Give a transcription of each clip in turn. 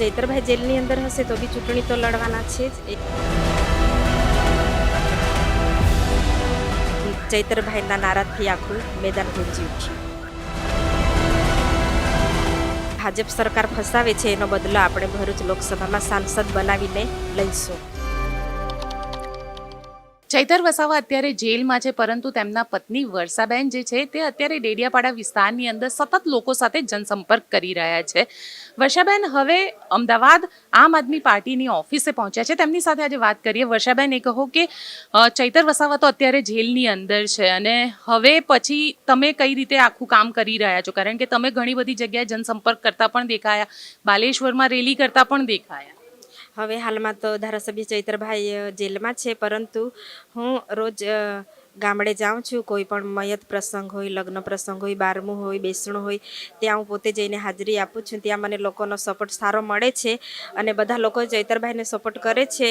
ચૈતરભાઈ જેલની અંદર હશે તો બી ચૂંટણી તો લડવાના છે જ. ચૈતરભાઈના નારાજથી આખું મેદાન ગુંજી ઉઠ્યું. ભાજપ સરકાર ફસાવે છે એનો બદલો આપણે ભરૂચ લોકસભામાં સાંસદ બનાવીને લઈશું. ચૈતર વસાવા અત્યારે જેલમાં છે, પરંતુ તેમના પત્ની વર્ષાબેન જે છે, તે અત્યારે ડેડિયાપાડા વિસ્તારની અંદર સતત લોકો સાથે જનસંપર્ક કરી રહ્યા છે. વર્ષાબેન હવે અમદાવાદ આમ આદમી પાર્ટીની ઓફિસે પહોંચ્યા છે. તેમની સાથે આજે વાત કરીએ. વર્ષાબેન, એ કહો કે ચૈતર વસાવા તો અત્યારે જેલની અંદર છે અને હવે પછી તમે કઈ રીતે આખું કામ કરી રહ્યા છો? કારણ કે તમે ઘણી બધી જગ્યાએ જનસંપર્ક કરતા પણ દેખાયા. બાલેશ્વરમાં રેલી કરતા પણ દેખાયા. હવે હાલમાં તો ધારાસભ્ય ચૈતરભાઈ જેલમાં છે પરંતુ હું રોજ ગામડે જાઉં છું. કોઈ પણ મયત પ્રસંગ હોય લગ્ન પ્રસંગ હોય બારમું હોય બેસણું હોય ત્યાં હું પોતે જઈને હાજરી આપું છું. ત્યાં મને લોકોનો સપોર્ટ સારો મળે છે અને બધા લોકો ચૈતરભાઈને સપોર્ટ કરે છે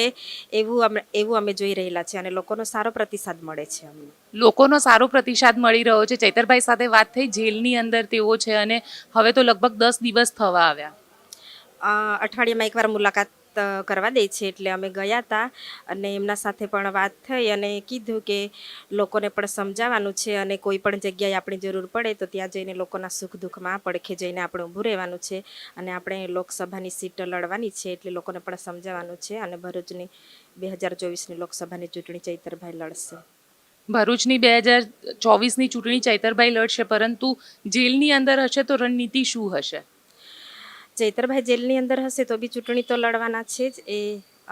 એવું અમે એવું અમે જોઈ રહેલા છે અને લોકોનો સારો પ્રતિસાદ મળે છે અમને. લોકોનો સારો પ્રતિસાદ મળી રહ્યો છે. ચૈતરભાઈ સાથે વાત થઈ જેલની અંદર તેઓ છે અને હવે તો લગભગ દસ દિવસ થવા આવ્યા. અઠવાડિયામાં એકવાર મુલાકાત કરવા દે છે. એટલે અમે ગયા હતા અને એમના સાથે પણ વાત થઈ અને કીધું કે લોકોને પણ સમજાવવાનું છે અને કોઈ પણ જગ્યાએ આપણી જરૂર પડે તો ત્યાં જઈને લોકોના સુખ દુઃખમાં પડખે જઈને આપણે ઊભું રહેવાનું છે અને આપણે લોકસભાની સીટ લડવાની છે એટલે લોકોને પણ સમજાવવાનું છે અને ભરૂચની બે હજાર ચોવીસની લોકસભાની ચૂંટણી ચૈતરભાઈ લડશે. ભરૂચની બે હજાર ચોવીસની ચૂંટણી ચૈતરભાઈ લડશે, પરંતુ જેલની અંદર હશે તો રણનીતિ શું હશે? ચૈતરભાઈ જેલની અંદર હશે તો બી ચૂંટણી તો લડવાના છે જ. એ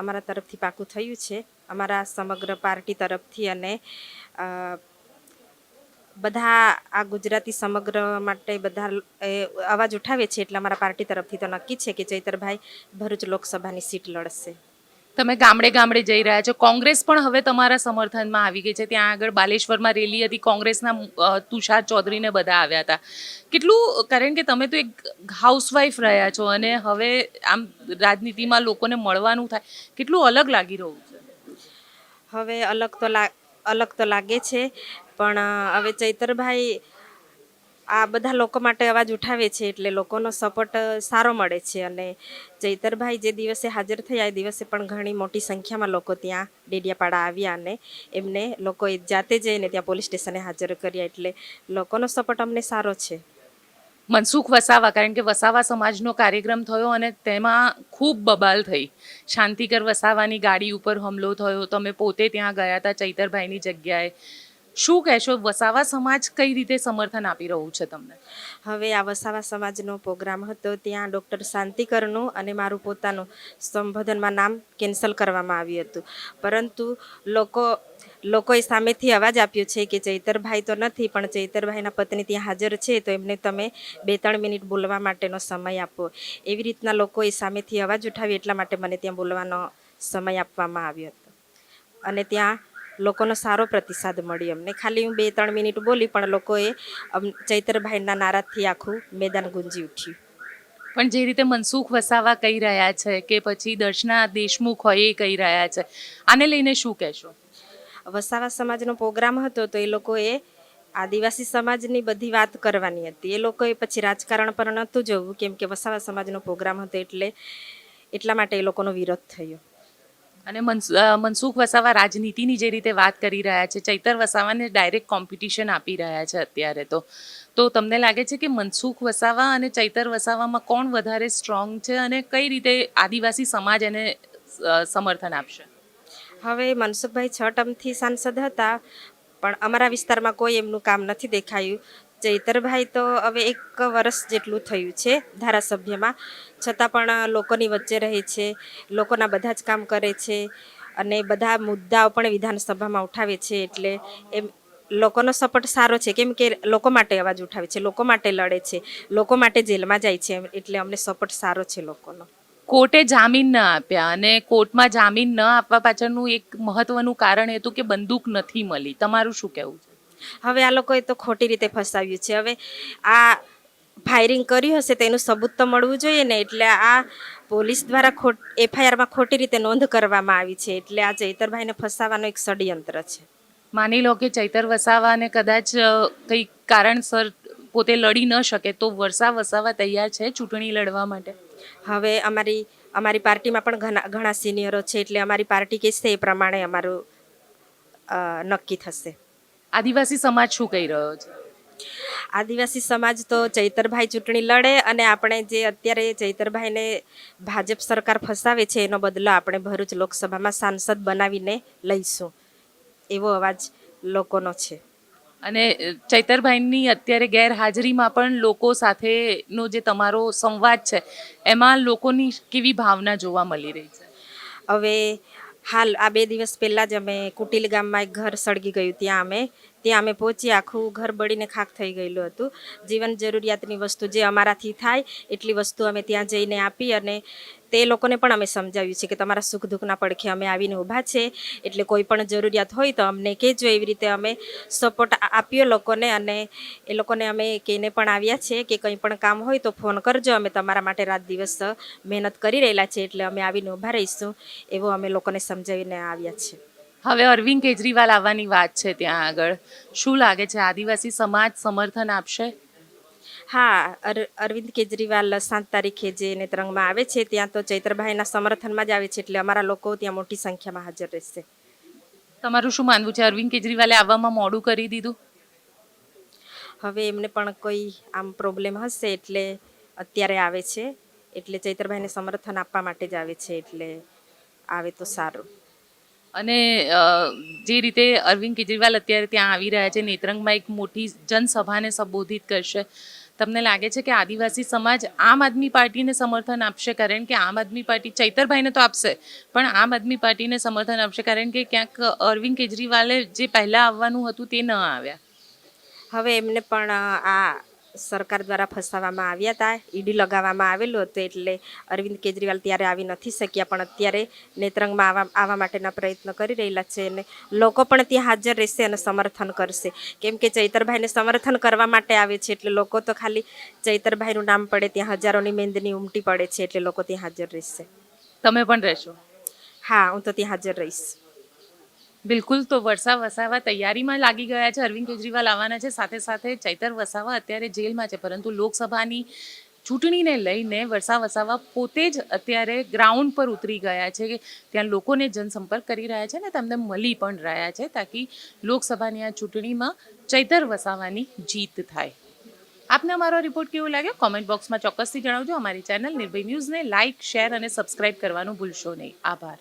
અમારા તરફથી પાકું થયું છે. અમારા સમગ્ર પાર્ટી તરફથી અને બધા આ ગુજરાતી સમગ્ર માટે બધા અવાજ ઉઠાવે છે એટલે અમારા પાર્ટી તરફથી તો નક્કી છે કે ચૈતરભાઈ ભરૂચ લોકસભાની સીટ લડશે. તમે ગામડે ગામડે જઈ રહ્યા છો. કોંગ્રેસ પણ હવે તમારા સમર્થનમાં આવી ગઈ છે. ત્યાં આગળ બાલેશ્વરમાં રેલી હતી. કોંગ્રેસના તુષાર ચૌધરીને બધા આવ્યા હતા. કેટલું, કારણ કે તમે તો એક હાઉસવાઈફ રહ્યા છો અને હવે આમ રાજનીતિમાં લોકોને મળવાનું થાય. કેટલું અલગ લાગી રહ્યું છે? હવે અલગ તો અલગ તો લાગે છે. પણ હવે ચૈતરભાઈ આ બધા લોકો માટે અવાજ ઉઠાવે છે એટલે લોકોનો સપોર્ટ સારો મળે છે. અને ચૈતરભાઈ જે દિવસે હાજર થયા, એ દિવસે પણ ઘણી મોટી સંખ્યામાં લોકો ત્યાં ડેડિયાપાડા આવ્યા અને એમને લોકોએ જાતે જઈને ત્યાં પોલીસ સ્ટેશને હાજર કર્યા. એટલે લોકોનો સપોર્ટ અમને સારો છે. મનસુખ વસાવા, કારણ કે વસાવા સમાજનો કાર્યક્રમ થયો અને તેમાં ખૂબ બબાલ થઈ. શાંતિકર વસાવાની ગાડી ઉપર હુમલો થયો. તમે પોતે ત્યાં ગયા હતા ચૈતરભાઈની જગ્યાએ. શું કહેશો, વસાવા સમાજ કઈ રીતે સમર્થન આપી રહ્યું છે તમને? હવે આ વસાવા સમાજનો પ્રોગ્રામ હતો, ત્યાં ડૉક્ટર શાંતિકરનું અને મારું પોતાનું સંબોધનમાં નામ કેન્સલ કરવામાં આવ્યું હતું. પરંતુ લોકો, લોકોએ સામેથી અવાજ આપ્યો છે કે ચૈતરભાઈ તો નથી, પણ ચૈતરભાઈના પત્ની ત્યાં હાજર છે, તો એમને તમે બે ત્રણ મિનિટ બોલવા માટેનો સમય આપો. એવી રીતના લોકોએ સામેથી અવાજ ઉઠાવી એટલા માટે મને ત્યાં બોલવાનો સમય આપવામાં આવ્યો હતો. અને ત્યાં લોકોનો સારો પ્રતિસાદ મળ્યો અમને. ખાલી હું બે ત્રણ મિનિટ બોલી પણ લોકોએ ચૈતરભાઈના નારાજથી આખું મેદાન ગુંજી ઉઠ્યું. પણ જે રીતે મનસુખ વસાવા કહી રહ્યા છે કે પછી દર્શના દેશમુખ હોય એ કહી રહ્યા છે આને લઈને શું કહેશો? વસાવા સમાજનો પ્રોગ્રામ હતો તો એ લોકોએ આદિવાસી સમાજની બધી વાત કરવાની હતી. એ લોકોએ પછી રાજકારણ પર નહોતું જવું કેમ કે વસાવા સમાજનો પ્રોગ્રામ હતો એટલે એટલા માટે એ લોકોનો વિરોધ થયો. અને મનસુ- મનસુખ વસાવા રાજનીતિની જે રીતે વાત કરી રહ્યા છે, ચૈતર વસાવાને ડાયરેક્ટ કોમ્પિટિશન આપી રહ્યા છે અત્યારે તો. તો તમને લાગે છે કે મનસુખ વસાવા અને ચૈતર વસાવામાં કોણ વધારે સ્ટ્રોંગ છે અને કઈ રીતે આદિવાસી સમાજ એને સમર્થન આપશે? હવે મનસુખભાઈ છ ટર્મથી સાંસદ હતા, પણ અમારા વિસ્તારમાં કોઈ એમનું કામ નથી દેખાયું. ચૈતરભાઈ, તો હવે એક વર્ષ જેટલું થયું છે ધારાસભ્યમાં. છતાં પણ લોકોની વચ્ચે રહે છે, લોકોના બધા જ કામ કરે છે અને બધા મુદ્દાઓ પણ વિધાનસભામાં ઉઠાવે છે એટલે એમ લોકોનો સપોર્ટ સારો છે. કેમ કે લોકો માટે અવાજ ઉઠાવે છે, લોકો માટે લડે છે, લોકો માટે જેલમાં જાય છે એટલે અમને સપોર્ટ સારો છે લોકોનો. કોર્ટે જામીન ન આપ્યા અને કોર્ટમાં જામીન ન આપવા પાછળનું એક મહત્વનું કારણ હતું કે બંદૂક નથી મળી. તમારું શું કહેવું છે? હવે આ લોકોએ તો ખોટી રીતે ફસાવ્યું છે. હવે આ ફાયરિંગ કર્યું હશે તેનું સબૂત તો મળવું જોઈએ ને એટલે આ પોલીસ દ્વારા ખોટ એફઆઈઆરમાં ખોટી રીતે નોંધ કરવામાં આવી છે. એટલે આ ચૈતરભાઈને ફસાવાનો એક ષડયંત્ર છે. માની લો કે ચૈતર વસાવાને કદાચ કંઈક કારણસર પોતે લડી ન શકે તો વરસા વસાવા તૈયાર છે ચૂંટણી લડવા માટે? હવે અમારી અમારી પાર્ટીમાં પણ ઘણા ઘણા સિનિયરો છે એટલે અમારી પાર્ટી કહેશે એ પ્રમાણે અમારું નક્કી થશે. આદિવાસી સમાજ શું કહી રહ્યો છે? આદિવાસી સમાજ તો ચૈતરભાઈ ચૂંટણી લડે અને આપણે જે અત્યારે ચૈતરભાઈને ભાજપ સરકાર ફસાવે છે એનો બદલો આપણે ભરૂચ લોકસભામાં સાંસદ બનાવીને લઈશું. એવો અવાજ લોકોનો છે. અને ચૈતરભાઈની અત્યારે ગેરહાજરીમાં પણ લોકો સાથેનો જે તમારો સંવાદ છે એમાં લોકોની કેવી ભાવના જોવા મળી રહી છે? હવે હાલ આ બે દિવસ પહેલાં જ અમે કુટિલ ગામમાં એક ઘર સળગી ગયું. ત્યાં અમે ત્યાં અમે પહોંચી આખું ઘર બળીને ખાખ થઈ ગયેલું હતું. જીવન જરૂરિયાતની વસ્તુ જે અમારાથી થાય, એટલી વસ્તુ અમે ત્યાં જઈને આપી અને તે લોકોને પણ અમે સમજાવ્યું છે કે તમારા સુખ દુઃખના પડખે અમે આવીને ઊભા છે. એટલે કોઈ પણ જરૂરિયાત હોય તો અમને કહેજો એવી રીતે અમે સપોર્ટ આપ્યો લોકોને અને એ લોકોને અમે કહીને પણ આવ્યા છે કે કંઈ પણ કામ હોય તો ફોન કરજો. અમે તમારા માટે રાત દિવસ મહેનત કરી રહેલા છે એટલે અમે આવીને ઊભા રહીશું. એવો અમે લોકોને સમજાવીને આવ્યા છે. હવે અરવિંદ કેજરીવાલ આવવાની વાત છે ત્યાં આગળ. શું લાગે છે? આદિવાસી સમાજ સમર્થન આપશે? હા અરવિંદ કેજરીવાલ સાત તારીખે જે નેત્રંગમાં આવે છે. ત્યાં તો ચૈત્રભાઈના સમર્થનમાં જ આવે છે એટલે અમારા લોકો ત્યાં મોટી સંખ્યામાં હાજર રહેશે. તમારું શું માનવું છે? અરવિંદ કેજરીવાલે આવવામાં મોડું કરી દીધું? હવે એમને પણ કોઈ આમ પ્રોબ્લેમ હશે એટલે અત્યારે આવે છે. એટલે ચૈત્રભાઈને સમર્થન આપવા માટે જ આવે છે એટલે આવે તો સારું. અને જે રીતે અરવિંદ કેજરીવાલ અત્યારે ત્યાં આવી રહ્યા છે નેત્રંગમાં એક મોટી જનસભાને સંબોધિત કરશે. તમને લાગે છે કે આદિવાસી સમાજ આમ આદમી પાર્ટીને સમર્થન આપશે? કારણ કે આમ આદમી પાર્ટી ચૈતરભાઈને તો આપશે. પણ આમ આદમી પાર્ટીને સમર્થન આપશે કારણ કે ક્યાંક અરવિંદ કેજરીવાલે જે પહેલાં આવવાનું હતું તે ન આવ્યા. હવે એમને પણ, આ સરકાર દ્વારા ફસાવવામાં આવ્યા હતા ઈડી લગાવવામાં આવેલું હતું એટલે અરવિંદ કેજરીવાલ ત્યારે આવી નથી શક્યા પણ અત્યારે નેત્રંગમાં આવવા આવવા માટેના પ્રયત્ન કરી રહેલા છે અને લોકો પણ ત્યાં હાજર રહેશે અને સમર્થન કરશે. કેમ કે ચૈતરભાઈને સમર્થન કરવા માટે આવે છે એટલે લોકો તો ખાલી ચૈતરભાઈનું નામ પડે ત્યાં હજારોની મેંદની ઉમટી પડે છે એટલે લોકો ત્યાં હાજર રહેશે. તમે પણ રહેશો? હા હું તો ત્યાં હાજર રહીશ. બિલકુલ તો વરસા વસાવા તૈયારીમાં લાગી ગયા છે. અરવિંદ કેજરીવાલ આવવાના છે. સાથે સાથે ચૈતર વસાવા અત્યારે જેલમાં છે. પરંતુ લોકસભાની ચૂંટણીને લઈને વરસા વસાવા પોતે જ અત્યારે ગ્રાઉન્ડ પર ઉતરી ગયા છે ત્યાં લોકોને જનસંપર્ક કરી રહ્યા છે ને તેમને મળી પણ રહ્યા છે તાકી લોકસભાની આ ચૂંટણીમાં ચૈતર વસાવાની જીત થાય. આપને અમારો રિપોર્ટ કેવો લાગ્યો? કોમેન્ટ બોક્સમાં ચોક્કસથી જણાવજો. અમારી ચેનલ નિર્ભય ન્યૂઝને લાઇક શેર અને સબસ્ક્રાઇબ કરવાનું ભૂલશો નહીં. આભાર.